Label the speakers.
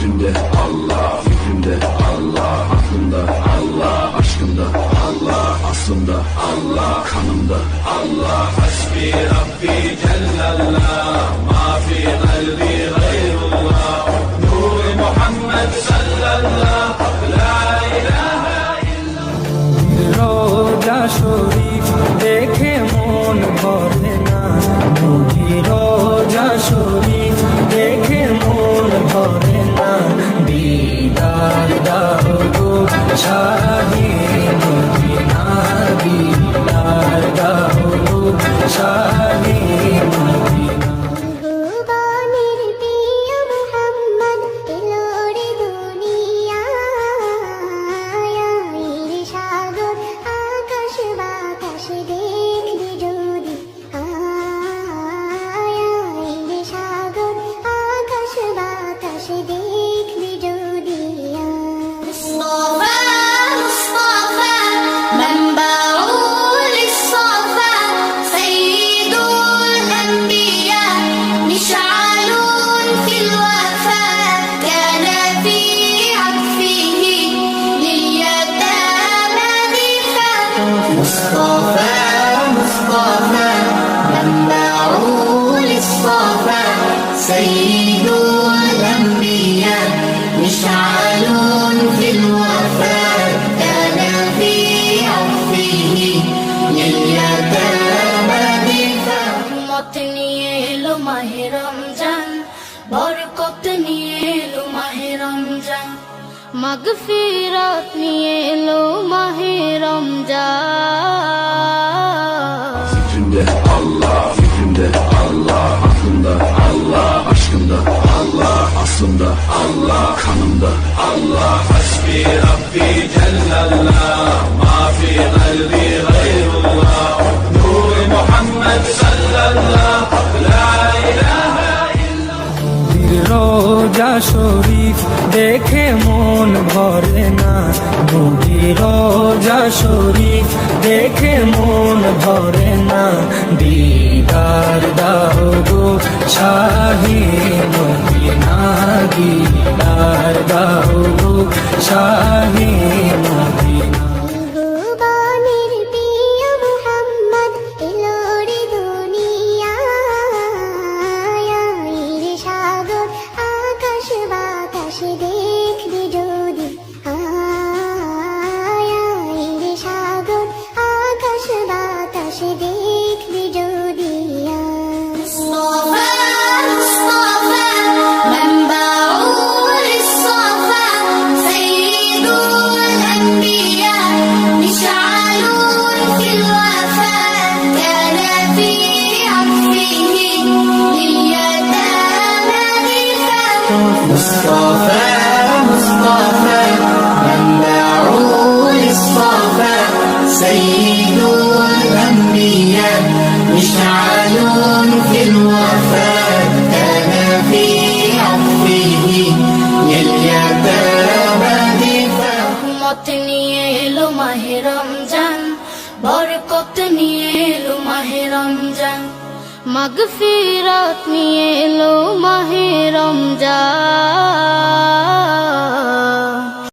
Speaker 1: Fikrimde Allah, fikrimde Allah, aklımda Allah, aşkımda Allah, aslımda Allah, kanımda Allah. Hasbi Rabbi Cellallah, ma fi kalbi gayrullah. Nur Muhammed sallallahu, la ilahe
Speaker 2: রোজা শরীফ দেখে মন ভরে না মুখি রোজা শরীফ
Speaker 3: বরকত নিয়ে এলো মাহে রমজান মাগফিরাত নিয়ে এলো মাহে Ramzan
Speaker 1: Fikrimde Allah, fikrimde Allah, aklımda Allah, aşkımda Allah, aslımda Allah, kanımda Allah. Hasbi Rabbi Cellallah, ma fi kalbi
Speaker 2: রোজা শরীফ দেখে মন ভরে না। মুখি রোজা শরীফ দেখে মন ভরে না। দিদার দাও গো শাহি মদিনা দিদার
Speaker 4: مصطفى مصطفى منبع للصفا سيد الأنبياء مشعل في الوفاء كان في عطفه لليتامى دفاع
Speaker 3: মত নিয়ে এলো মাহে রমজান বরকত নিয়ে এলো মাহে রমজান মাগফিরাত নিয়ে এলো মাহে রমজান।